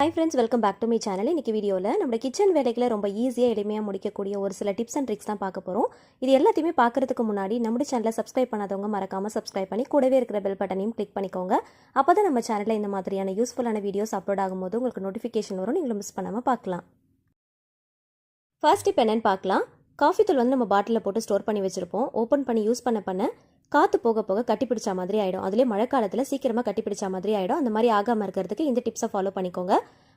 Hi friends welcome back to my channel இன்றைக்கி வீடியோவில் நம்ம கிச்சன் வேலைகளை ரொம்ப ஈஸியாக எளிமையாக முடிக்கக்கூடிய ஒரு சில டிப்ஸ் அண்ட் ட்ரிக்ஸ் தான் பார்க்க போகிறோம் இது எல்லாத்தையுமே பார்க்குறதுக்கு முன்னாடி நம்ம சேனலை சப்ஸ்கிரைப் பண்ணாதவங்க மறக்காமல் சப்ஸ்கிரைப் பண்ணி கூடவே இருக்கிற பெல் பட்டனையும் கிளிக் பண்ணிக்கோங்க. அப்போ தான் நம்ம சேனலில் இந்த மாதிரியான யூஸ்ஃபுல்லான வீடியோஸ் அப்லோட் ஆகும்போது உங்களுக்கு நோட்டிஃபிகேஷன் வரும். நீங்களும் மிஸ் பண்ணாமல் பார்க்கலாம். ஃபர்ஸ்ட் டிப் என்னென்னு பார்க்கலாம். காஃபி தூள் வந்து நம்ம பாட்டிலில் போட்டு ஸ்டோர் பண்ணி வச்சுருப்போம். ஓப்பன் பண்ணி யூஸ் பண்ண பண்ண காற்று போக போக கட்டிப்பிடிச்ச மாதிரி ஆகிடும் அதுலேயே மழை காலத்தில் சீக்கிரமாக கட்டிப்பிடிச்ச மாதிரி ஆகிடும் அந்த மாதிரி ஆகாமல் இருக்கிறதுக்கு இந்த டிப்ஸை ஃபாலோ பண்ணிக்கோங்க.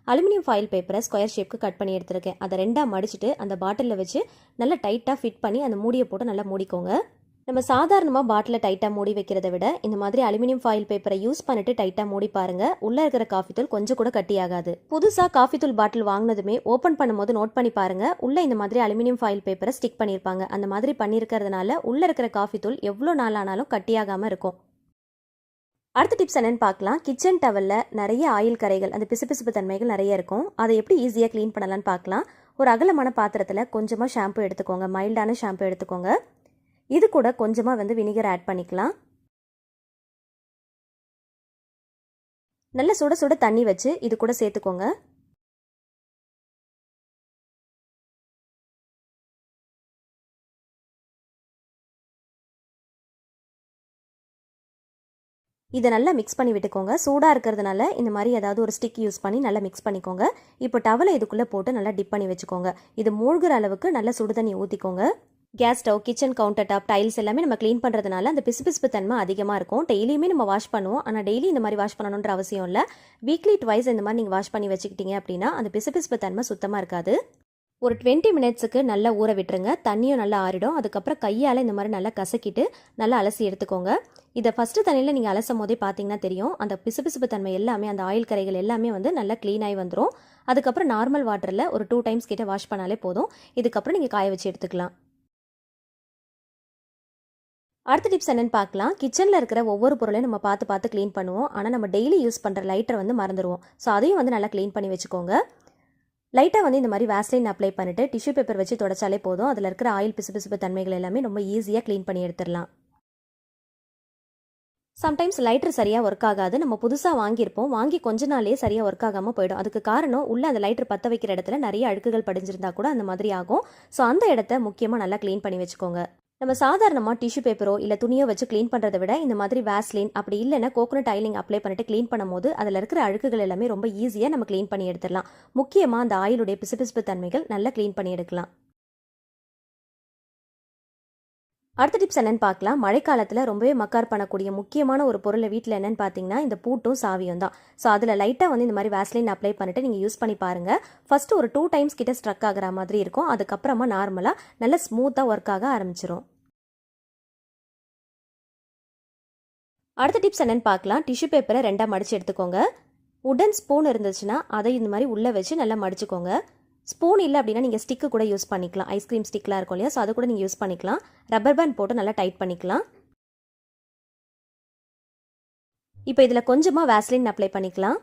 அலுமினியம் ஃபாயில் பேப்பரை ஸ்கொயர் ஷேப்க்கு கட் பண்ணி எடுத்திருக்கேன். அதை ரெண்டாக மடிச்சுட்டு அந்த பாட்டிலில் வச்சு நல்லா டைட்டாக ஃபிட் பண்ணி அந்த மூடியை போட்டு நல்லா மூடிக்கோங்க. நம்ம சாதாரணமாக பாட்டிலை டைட்டாக மூடி வைக்கிறத விட இந்த மாதிரி அலுமினியம் ஃபாயில் பேப்பரை யூஸ் பண்ணிட்டு டைட்டாக மூடி பாருங்க. உள்ளே இருக்கிற காஃபி தூள் கொஞ்சம் கூட கட்டியாகாது புதுசாக காஃபி தூள் பாட்டில் வாங்கினதுமே ஓப்பன் பண்ணும்போது நோட் பண்ணி பாருங்க. உள்ளே இந்த மாதிரி அலுமினியம் ஃபாயில் பேப்பரை ஸ்டிக் பண்ணியிருப்பாங்க. அந்த மாதிரி பண்ணியிருக்கிறதுனால உள்ளே இருக்கிற காஃபி தூள் எவ்வளோ நாள் ஆனாலும் கட்டியாகாமல் இருக்கும். அடுத்த டிப்ஸ் என்னென்னு பார்க்கலாம். கிச்சன் டவலில் நிறைய ஆயில் கரைகள் அந்த பிசுபிசுப்பு தன்மைகள் நிறைய இருக்கும். அதை எப்படி ஈஸியாக க்ளீன் பண்ணலான்னு பார்க்கலாம். ஒரு அகலமான பாத்திரத்தில் கொஞ்சமாக ஷாம்பு எடுத்துக்கோங்க. மைல்டான ஷாம்பு எடுத்துக்கோங்க. இது கூட கொஞ்சமாக வந்து வினிகர் ஆட் பண்ணிக்கலாம். நல்ல சுட சுட தண்ணி வச்சு இது கூட சேர்த்துக்கோங்க. இதை நல்லா மிக்ஸ் பண்ணி விட்டுக்கோங்க. சூடாக இருக்கிறதுனால இந்த மாதிரி ஏதாவது ஒரு ஸ்டிக் யூஸ் பண்ணி நல்லா மிக்ஸ் பண்ணிக்கோங்க. இப்போ டவலை இதுக்குள்ளே போட்டு நல்லா டிப் பண்ணி வச்சுக்கோங்க. இது மூழ்கிற அளவுக்கு நல்லா சுடு தண்ணி ஊற்றிக்கோங்க gas stove kitchen counter top tiles எல்லாமே நம்ம க்ளீன் பண்ணுறதுனால அந்த பிசுபிசுப்பு தன்மை அதிகமாக இருக்கும். டெய்லியுமே நம்ம வாஷ் பண்ணுவோம். ஆனால் டெய்லி இந்த மாதிரி வாஷ் பண்ணணுன்ற அவசியம் இல்லை. வீக்லி ட்வைஸ் இந்த மாதிரி நீங்கள் வாஷ் பண்ணி வச்சுக்கிட்டீங்க அப்படின்னா அந்த பிசுபிசுப்பு தன்மை சுத்தமாக இருக்காது. ஒரு டுவெண்ட்டி மினிட்ஸுக்கு நல்லா ஊற விட்டுருங்க. தண்ணியும் நல்லா ஆறிடும். அதுக்கப்புறம் கையால் இந்த மாதிரி நல்லா கசக்கிட்டு நல்லா அலசி எடுத்துக்கோங்க. இதை ஃபஸ்ட்டு தண்ணியில் நீங்கள் அலசும் போதே பார்த்தீங்கன்னா தெரியும். அந்த பிசுபிசுப்பு தன்மை எல்லாமே அந்த ஆயில் கரைகள் எல்லாமே வந்து நல்லா க்ளீனாகி வந்துடும் அதுக்கப்புறம் நார்மல் வாட்டரில் ஒரு டூ டைம்ஸ் கிட்டே வாஷ் பண்ணாலே போதும். இதுக்கப்புறம் நீங்கள் காய வச்சு எடுத்துக்கலாம். அடுத்த டிப்ஸ் என்னன்னு பார்க்கலாம். கிச்சனில் இருக்கிற ஒவ்வொரு பொருளையும் நம்ம பார்த்து பார்த்து க்ளீன் பண்ணுவோம். ஆனால் நம்ம டெய்லி யூஸ் பண்ணுற லைட்டரை வந்து மறந்துடுவோம் ஸோ அதையும் வந்து நல்லா க்ளீன் பண்ணி வச்சுக்கோங்க. லைட்டாக வந்து இந்த மாதிரி வேஸ்லைன் அப்ளை பண்ணிவிட்டு டிஷ்யூ பேப்பர் வச்சு தொடச்சாலே போதும். அதில் இருக்கிற ஆயில் பிசுபிசுப்பு தன்மைகள் எல்லாமே ரொம்ப ஈஸியாக க்ளீன் பண்ணி எடுத்துடலாம். சம்டைம்ஸ் லைட்டர் சரியாக ஒர்க் ஆகாது. நம்ம புதுசாக வாங்கியிருப்போம். வாங்கி கொஞ்ச நாளே சரியாக ஒர்க் ஆகாமல் போயிடும். அதுக்கு காரணம் உள்ளே அந்த லைட்டர் பற்ற வைக்கிற இடத்துல நிறைய அழுக்குகள் படிஞ்சிருந்தா கூட அந்த மாதிரி ஆகும். ஸோ அந்த இடத்த முக்கியமாக நல்லா க்ளீன் பண்ணி வச்சுக்கோங்க. நம்ம சாதாரணமாக டிஷ்யூ பேப்பரோ இல்லை துணியோ வச்சு க்ளீன் பண்ணுறதை விட இந்த மாதிரி வேஸ்லின் அப்படி இல்லைன்னா கோகோனட் ஆயிலிங் அப்ளை பண்ணிட்டு க்ளீன் பண்ணும்போது அதில் இருக்கிற அழுக்குகள் எல்லாமே ரொம்ப ஈஸியாக நம்ம க்ளீன் பண்ணி எடுத்துடலாம். முக்கியமாக அந்த ஆயிலுடைய பிசுபிசுப்பு தன்மைகள் நல்லா க்ளீன் பண்ணி எடுக்கலாம். அடுத்த டிப்ஸ் என்னன்னு பார்க்கலாம். மழைக்காலத்தில் ரொம்பவே மக்கார் பண்ணக்கூடிய முக்கியமான ஒரு பொருளை வீட்டில் என்னென்னு பார்த்தீங்கன்னா இந்த பூட்டும் சாவியும் தான் ஸோ அதில் லைட்டாக வந்து இந்த மாதிரி வேஸ்லின் அப்ளை பண்ணிட்டு நீங்கள் யூஸ் பண்ணி பாருங்கள் ஃபஸ்ட்டு ஒரு டூ டைம்ஸ் கிட்ட ஸ்ட்ரக் ஆகிற மாதிரி இருக்கும். அதுக்கப்புறமா நார்மலாக நல்லா ஸ்மூத்தாக ஒர்க் ஆக ஆரம்பிச்சிரும். அடுத்த டிப்ஸ் என்னன்னு பார்க்கலாம். டிஷ்யூ பேப்பரை ரெண்டாக மடித்து எடுத்துக்கோங்க. உடன் ஸ்பூன் இருந்துச்சுன்னா அதை இந்த மாதிரி உள்ளே வச்சு நல்லா மடிச்சுக்கோங்க. ஸ்பூன் இல்லை அப்படின்னா நீங்கள் ஸ்டிக்கு கூட யூஸ் பண்ணிக்கலாம். ஐஸ்கிரீம் ஸ்டிக்லாம் இருக்கும் இல்லையா? ஸோ அதை கூட நீங்கள் யூஸ் பண்ணிக்கலாம். ரப்பர் பேண்ட் போட்டு நல்லா டைட் பண்ணிக்கலாம். இப்போ இதில் கொஞ்சமாக வேஸ்லின் அப்ளை பண்ணிக்கலாம்.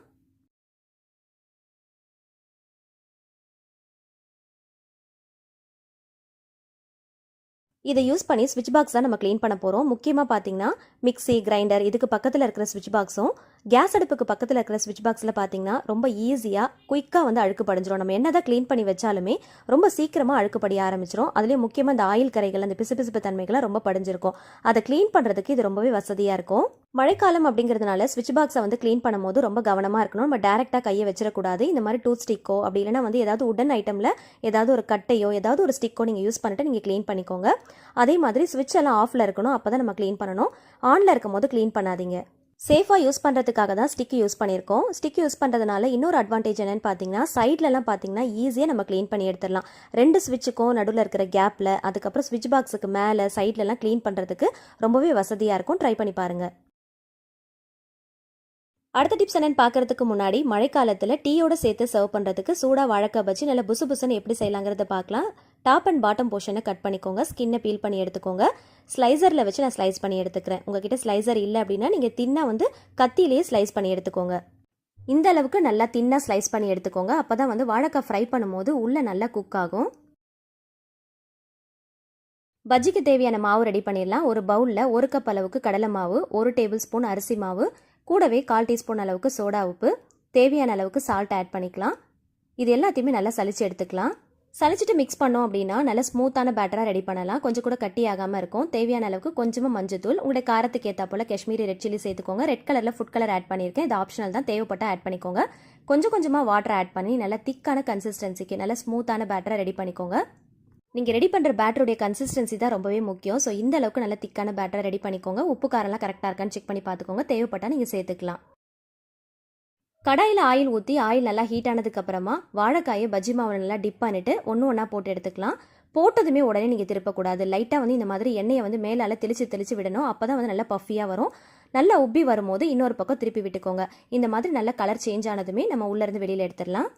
இதை யூஸ் பண்ணி ஸ்விட்ச் பாக்ஸ் தான் நம்ம க்ளீன் பண்ண போகிறோம் முக்கியமாக பார்த்தீங்கன்னா மிக்ஸி கிரைண்டர் இதுக்கு பக்கத்தில் இருக்கிற ஸ்விட்ச் பாக்ஸும் கேஸ் அடுப்புக்கு பக்கத்தில் இருக்கிற ஸ்விட்ச் பாக்ஸில் பார்த்தீங்கன்னா ரொம்ப ஈஸியாக குயிக்காக வந்து அழுக்கு படிஞ்சிரும். நம்ம என்ன தான் க்ளீன் பண்ணி வச்சாலுமே ரொம்ப சீக்கிரமாக அழுக்கு படிய ஆரம்பிச்சிரும். அதுலேயும் முக்கியமாக இந்த ஆயில் கரைகள் அந்த பிசுபிசுப்பு தன்மைகள்லாம் ரொம்ப படிஞ்சிருக்கும். அதை க்ளீன் பண்ணுறதுக்கு இது ரொம்பவே வசதியாக இருக்கும். மழைக்காலம் அப்படிங்கிறதுனால ஸ்விட்ச் பாக்ஸை வந்து க்ளீன் பண்ணும்போது ரொம்ப கவனமாக இருக்கணும். நம்ம டேரெக்டாக கையை வச்சிடக்கூடாது. இந்த மாதிரி டூத் ஸ்டிக்கோ அப்படி இல்லைனா வந்து ஏதாவது உடன் ஐட்டமில் ஏதாவது ஒரு கட்டையோ ஏதாவது ஒரு ஸ்டிக்கோ நீங்கள் யூஸ் பண்ணிட்டு நீங்கள் க்ளீன் பண்ணிக்கோங்க. அதே மாதிரி ஸ்விட்ச் எல்லாம் ஆஃபில் இருக்கணும். அப்போ தான் நம்ம க்ளீன் பண்ணணும். ஆனில் இருக்கும் போது க்ளீன் பண்ணாதீங்க. சேஃபாக யூஸ் பண்ணுறதுக்காக தான் ஸ்டிக் யூஸ் பண்ணியிருக்கோம். ஸ்டிக் யூஸ் பண்ணுறதுனால இன்னொரு அட்வான்டேஜ் என்னன்னு பார்த்தீங்கன்னா சைட்லலாம் பார்த்தீங்கன்னா ஈஸியாக நம்ம க்ளீன் பண்ணி எடுத்துடலாம். ரெண்டு ஸ்விட்சுக்கும் நடுவில் இருக்கிற கேப்பில் அதுக்கப்புறம் ஸ்விட்ச் பாக்ஸுக்கு மேலே சைட்லலாம் க்ளீன் பண்ணுறதுக்கு ரொம்பவே வசதியாக இருக்கும். ட்ரை பண்ணி பாருங்கள் அடுத்த டிப்ஸ் என்னன்னு பார்க்கறதுக்கு முன்னாடி மழைக்காலத்தில் டீயோட சேர்த்து சர்வ் பண்ணுறதுக்கு சூடாக வாழைக்காய் பஜ்ஜி நல்லா புசு புசுன்னு எப்படி செய்யலாங்கிறத பார்க்கலாம். டாப் அண்ட் பாட்டம் போர்ஷனை கட் பண்ணிக்கோங்க. ஸ்கின்னை பீல் பண்ணி எடுத்துக்கோங்க. ஸ்லைசரில் வச்சு நான் ஸ்லைஸ் பண்ணி எடுத்துக்கிறேன். உங்ககிட்ட ஸ்லைசர் இல்லை அப்படின்னா நீங்கள் தின்னா வந்து கத்தியிலேயே ஸ்லைஸ் பண்ணி எடுத்துக்கோங்க. இந்த அளவுக்கு நல்லா தின்னாக ஸ்லைஸ் பண்ணி எடுத்துக்கோங்க. அப்போ தான் வந்து வாழைக்காய் ஃப்ரை பண்ணும்போது உள்ளே நல்லா குக் ஆகும். பஜ்ஜிக்கு தேவையான மாவு ரெடி பண்ணிடலாம். ஒரு பவுலில் ஒரு கப் அளவுக்கு கடலை மாவு ஒரு டேபிள் ஸ்பூன் அரிசி மாவு கூடவே கால் டீஸ்பூன் அளவுக்கு சோடா உப்பு தேவையான அளவுக்கு சால்ட் ஆட் பண்ணிக்கலாம். இது எல்லாத்தையுமே நல்லா சளிச்சு எடுத்துக்கலாம். சளிச்சிட்டு மிக்ஸ் பண்ணோம் அப்படின்னா நல்லா ஸ்மூத்தான பேட்டராக ரெடி பண்ணலாம். கொஞ்சம் கூட கட்டி ஆகாமல் இருக்கும். தேவையான அளவுக்கு கொஞ்சமாக மஞ்சத்தூள் உங்களுடைய காரத்துக்கு ஏற்றா போல் காஷ்மீரி ரெட் சில்லி சேர்த்துக்கோங்க. ரெட் கலரில் ஃபுட் கலர் ஆட் பண்ணியிருக்கேன். இது ஆப்ஷனல் தான். தேவைப்பட்டால் ஆட் பண்ணிக்கோங்க. கொஞ்சம் கொஞ்சமாக வாட்டர் ஆட் பண்ணி நல்லா திக்கான கன்சிஸ்டன்சிக்கு நல்லா ஸ்மூத்தான பேட்டரை ரெடி பண்ணிக்கோங்க. நீங்கள் ரெடி பண்ணுற பேட்டருடைய கன்சிஸ்டன்சி தான் ரொம்பவே முக்கியம். ஸோ இந்த அளவுக்கு நல்ல திக்கான பேட்டரை ரெடி பண்ணிக்கோங்க. உப்பு காரெல்லாம் கரெக்டாக இருக்கான்னு செக் பண்ணி பார்த்துக்கோங்க. தேவைப்பட்டால் நீங்கள் சேர்த்துக்கலாம். கடாயில் ஆயில் ஊற்றி ஆயில் நல்லா ஹீட் ஆனதுக்கப்புறமா வாழைக்காயை பஜ்ஜி மாவில் நல்லா டிப் பண்ணிவிட்டு ஒன்று ஒன்றா போட்டு எடுத்துக்கலாம். போட்டதுமே உடனே நீங்கள் திருப்பக்கூடாது. லைட்டாக வந்து இந்த மாதிரி எண்ணெயை வந்து மேலால் தெளித்து தெளித்து விடணும். அப்போ தான் வந்து நல்லா பஃபியாக வரும். நல்லா உப்பி வரும்போது இன்னொரு பக்கம் திருப்பி விட்டுக்கோங்க. இந்த மாதிரி நல்ல கலர் சேஞ்ச் ஆனதுமே நம்ம உள்ளேருந்து வெளியில் எடுத்துடலாம்.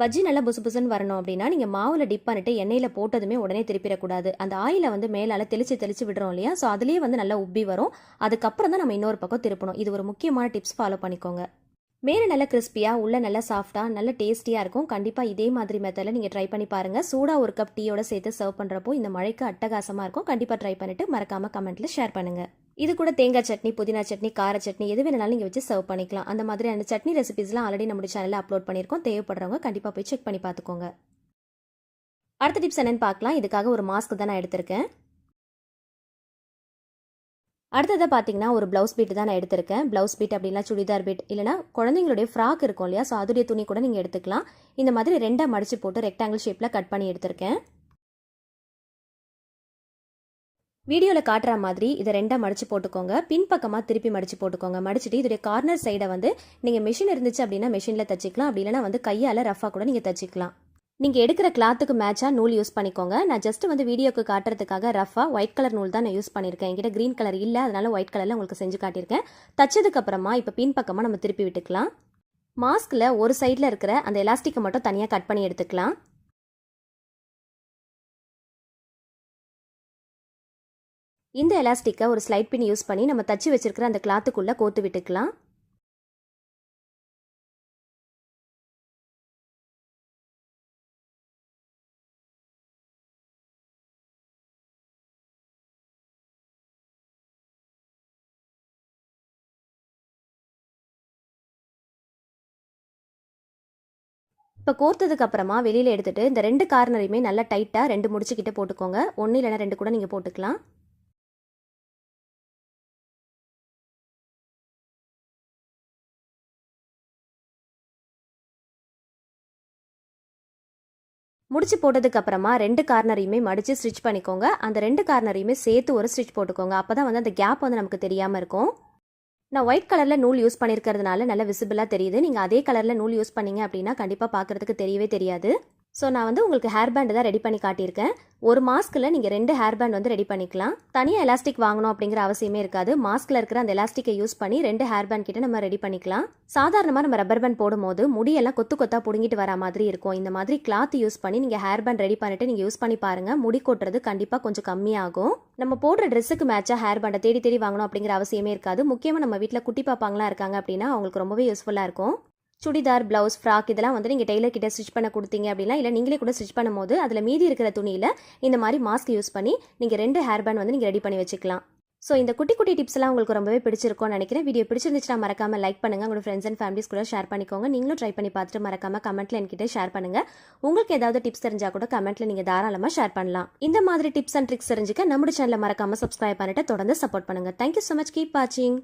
பஜ்ஜி நல்லா புசு புசுன்னு வரணும் அப்படின்னா நீங்கள் மாவில் டிப் பண்ணிட்டு எண்ணெயில் போட்டதுமே உடனே திருப்பிடக்கூடாது. அந்த ஆயிலை வந்து மேலால் தெளிச்சு தெளிச்சு விடுறோம் இல்லையா? ஸோ அதுலேயே வந்து நல்லா உப்பி வரும். அதுக்கப்புறம் தான் நம்ம இன்னொரு பக்கம் திருப்பணும். இது ஒரு முக்கியமான டிப்ஸ் ஃபாலோ பண்ணிக்கோங்க. மேலே நல்லா கிறிஸ்பியாக உள்ளே நல்லா சாஃப்டாக நல்ல டேஸ்டியாக இருக்கும். கண்டிப்பாக இதே மாதிரி மெத்தடில் நீங்கள் ட்ரை பண்ணி பாருங்கள் சூடாக ஒரு கப் டீயோட சேர்த்து சர்வ் பண்ணுறப்போ இந்த மழைக்கு அட்டகாசமாக இருக்கும். கண்டிப்பாக ட்ரை பண்ணிவிட்டு மறக்காமல் கமெண்ட்டில் ஷேர் பண்ணுங்கள் இது கூட தேங்காய் சட்னி புதினா சட்னி கார சட்னி எது வேணாலும் நீங்கள் வச்சு சர்வ் பண்ணிக்கலாம். அந்த மாதிரியான சட்னி ரெசிபிஸ்லாம் ஆல்ரெடி நம்மளுடைய சேனலில் அப்லோட் பண்ணியிருக்கோம். தேவைப்படுறவங்க கண்டிப்பாக போய் செக் பண்ணி பார்த்துக்கோங்க. அடுத்த டிப்ஸ் என்னன்னு பார்க்கலாம். இதுக்காக ஒரு மாஸ்க் தான் நான் எடுத்திருக்கேன். அடுத்ததை பார்த்தீங்கன்னா ஒரு ப்ளவுஸ் பீட் தான் நான் எடுத்திருக்கேன். ப்ளவுஸ் பீட் அப்படின்னா சுடிதார் பீட் இல்லைனா குழந்தைங்களுடைய ஃப்ராக் இருக்கும் இல்லையா? ஸோ அதுடைய துணி கூட நீங்கள் எடுத்துக்கலாம். இந்த மாதிரி ரெண்டாக மடிச்சு போட்டு ரெக்டாங்கிள் ஷேப்பில் கட் பண்ணி எடுத்திருக்கேன். வீடியோவில் காட்டுற மாதிரி இதை ரெண்டாக மடிச்சு போட்டுக்கோங்க. பின்பக்கமாக திருப்பி மடிச்சு போட்டுக்கோங்க. மடிச்சுட்டு இதோடைய கார்னர் சைடை வந்து நீங்கள் மிஷின் இருந்துச்சு அப்படின்னா மிஷினில் தச்சிக்கலாம். அப்படி இல்லைனா வந்து கையால் ரஃபாக கூட நீங்கள் தச்சிக்கலாம். நீங்கள் எடுக்கிற கிளாத்துக்கு மேட்சாக நூல் யூஸ் பண்ணிக்கோங்க. நான் ஜஸ்ட் வந்து வீடியோக்கு காட்டுறதுக்காக ரஃபாக ஒயிட் கலர் நூல் தான் நான் யூஸ் பண்ணியிருக்கேன். என்கிட்ட க்ரீன் கலர் இல்லை அதனால ஒயிட் கலரில் உங்களுக்கு செஞ்சு காட்டியிருக்கேன். தச்சதுக்கப்புறமா இப்போ பின் பக்கமாக நம்ம திருப்பி விட்டுக்கலாம். மாஸ்கில் ஒரு சைடில் இருக்கிற அந்த எலாஸ்டிக்கை மட்டும் தனியாக கட் பண்ணி எடுத்துக்கலாம். இந்த எலாஸ்டிக்கை ஒரு ஸ்லைட் பின் யூஸ் பண்ணி நம்ம தச்சு வச்சிருக்கிற அந்த கிளாத்துக்குள்ளே கோத்து விட்டுக்கலாம். இப்போ கோர்த்ததுக்கு அப்புறமா வெளியில் எடுத்துகிட்டு இந்த ரெண்டு கார்னரையுமே நல்லா டைட்டாக ரெண்டு முடிச்சுக்கிட்டே போட்டுக்கோங்க. ஒன்று இல்லைனா ரெண்டு கூட நீங்கள் போட்டுக்கலாம். முடிச்சு போட்டதுக்கு அப்புறமா ரெண்டு கார்னரையுமே மடித்து ஸ்டிச் பண்ணிக்கோங்க. அந்த ரெண்டு கார்னரையுமே சேர்த்து ஒரு ஸ்டிச் போட்டுக்கோங்க. அப்போ தான் வந்து அந்த கேப் வந்து நமக்கு தெரியாமல் இருக்கும். நான் ஒயிட் கலரில் நூல் யூஸ் பண்ணியிருக்கிறதுனால நல்ல விசிபிளாக தெரியுது. நீங்கள் அதே கலரில் நூல் யூஸ் பண்ணீங்க அப்படின்னா கண்டிப்பாக பார்க்குறதுக்கு தெரியவே தெரியாது. ஸோ நான் வந்து உங்களுக்கு ஹேர் பேண்டு தான் ரெடி பண்ணி காட்டியிருக்கேன். ஒரு மாஸ்கில் நீங்கள் ரெண்டு ஹேர் பேண்ட் வந்து ரெடி பண்ணிக்கலாம். தனியாக எலாஸ்டிக் வாங்கணும் அப்படிங்கிற அவசியமே இருக்காது. மாஸ்கில் இருக்கிற அந்த எலாஸ்டிக்கை யூஸ் பண்ணி ரெண்டு ஹேர் பேண்ட் கிட்ட நம்ம ரெடி பண்ணிக்கலாம். சாதாரணமாக நம்ம ரப்பர் பேண்ட் போடும்போது முடியெல்லாம் கொத்து கொத்தா பிடுங்கிட்டு வர மாதிரி இருக்கும். இந்த மாதிரி கிளாத் யூஸ் பண்ணி நீங்கள் ஹேர் பேண்ட் ரெடி பண்ணிட்டு நீங்கள் யூஸ் பண்ணி பாருங்கள் முடி கொட்டுறது கண்டிப்பாக கொஞ்சம் கம்மியாகும். நம்ம போடுற ட்ரெஸ்ஸுக்கு மேட்சாக ஹேர் பேண்டை தேடி தேடி வாங்கணும் அப்படிங்கிற அவசியமே இருக்காது. முக்கியமாக நம்ம வீட்டில் குட்டி பாப்பாங்களாம் இருக்காங்க அப்படின்னா அவங்களுக்கு ரொம்பவே யூஸ்ஃபுல்லாக இருக்கும். சுடிதார் ப்ளவுஸ் ஃப்ராக் இதெல்லாம் வந்து நீங்கள் டெய்லர் கிட்டே ஸ்டிச் பண்ண கொடுத்தீங்க அப்படின்னா இல்லை நீங்களே கூட ஸ்டிச் பண்ணும்போது அதில் மீதி இருக்கிற துணியில் இந்த மாதிரி மாஸ்க் யூஸ் பண்ணி நீங்கள் ரெண்டு ஹேர் பேண்ட் வந்து நீங்கள் ரெடி பண்ணி வச்சுக்கலாம். ஸோ இந்த குட்டி குட்டி டிப்ஸ்லாம் உங்களுக்கு ரொம்பவே பிடிச்சிருக்கும்னு நினைக்கிறேன். வீடியோ பிடிச்சிருந்துச்சுன்னா மறக்காம லைக் பண்ணுங்கள் உங்களோட ஃப்ரெண்ட்ஸ் அண்ட் ஃபேமிலிஸ் கூட ஷேர் பண்ணிக்கோங்க. நீங்களும் ட்ரை பண்ணி பார்த்துட்டு மறக்காமல் கமெண்ட்டில் என்கிட்ட ஷேர் பண்ணுங்க. உங்களுக்கு ஏதாவது டிப்ஸ் தெரிஞ்சால் கூட கமெண்ட்ல நீங்கள் தாராளமாக ஷேர் பண்ணலாம். இந்த மாதிரி டிப்ஸ் அண்ட் ட்ரிக்ஸ் தெரிஞ்சுக்க நம்மளோட சேனலை மறக்காமல் சப்ஸ்கிரைப் பண்ணிட்டு தொடர்ந்து சப்போர்ட் பண்ணுங்க. தேங்க்யூ ஸோ மச் கீப் வாட்சிங்